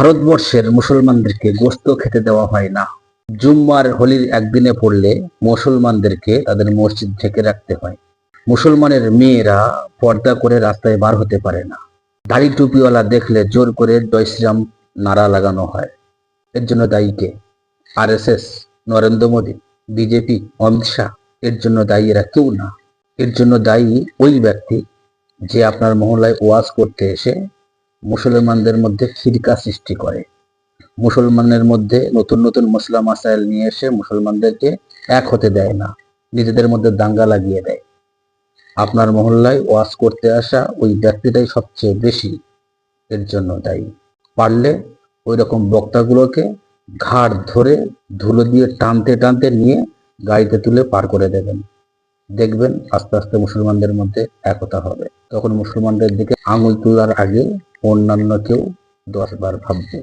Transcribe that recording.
ভারতবর্ষের মুসলমানদেরকে গোস্ত খেতে দেওয়া হয় না। জুম্মার হোলির একদিনে পড়লে মুসলমানদেরকে তাদের মসজিদ ঢেকে রাখতে হয়। মুসলমানের মেয়েরা পর্দা করে রাস্তায় বার হতে পারে না। দাড়ি টুপিওয়ালা দেখলে জোর করে জয় শ্রীরাম নারা লাগানো হয়। এর জন্য দায়ী কে? R S S Narendra Modi, BJP, Amit Shah, এর জন্য দায়ী এরা কেউ না। এর জন্য দায়ী ওই ব্যক্তি যে আপনার মহল্লায় ওয়াজ করতে এসে মুসলমানদের মধ্যে ফিরকা সৃষ্টি করে। মুসলমানের মধ্যে নতুন নতুন মুসলাম মাসাইল নিয়ে এসে মুসলমানদেরকে এক হতে দেয় না, নিজেদের মধ্যে দাঙ্গা লাগিয়ে দেয়। আপনার মহল্লায় ওয়াজ করতে আসা ওই ব্যক্তিটাই সবচেয়ে বেশি এর জন্য দায়ী। পারলে ওই রকম বক্তাগুলোকে ঘাড় ধরে ধুলো দিয়ে টানতে টানতে নিয়ে গাড়িতে তুলে পার করে দেবেন। দেখবেন আস্তে আস্তে মুসলমানদের মধ্যে একতা হবে। তখন মুসলমানদের দিকে আঙুল তোলার আগে অন্যান্য কেউ দশ বার ভাববে।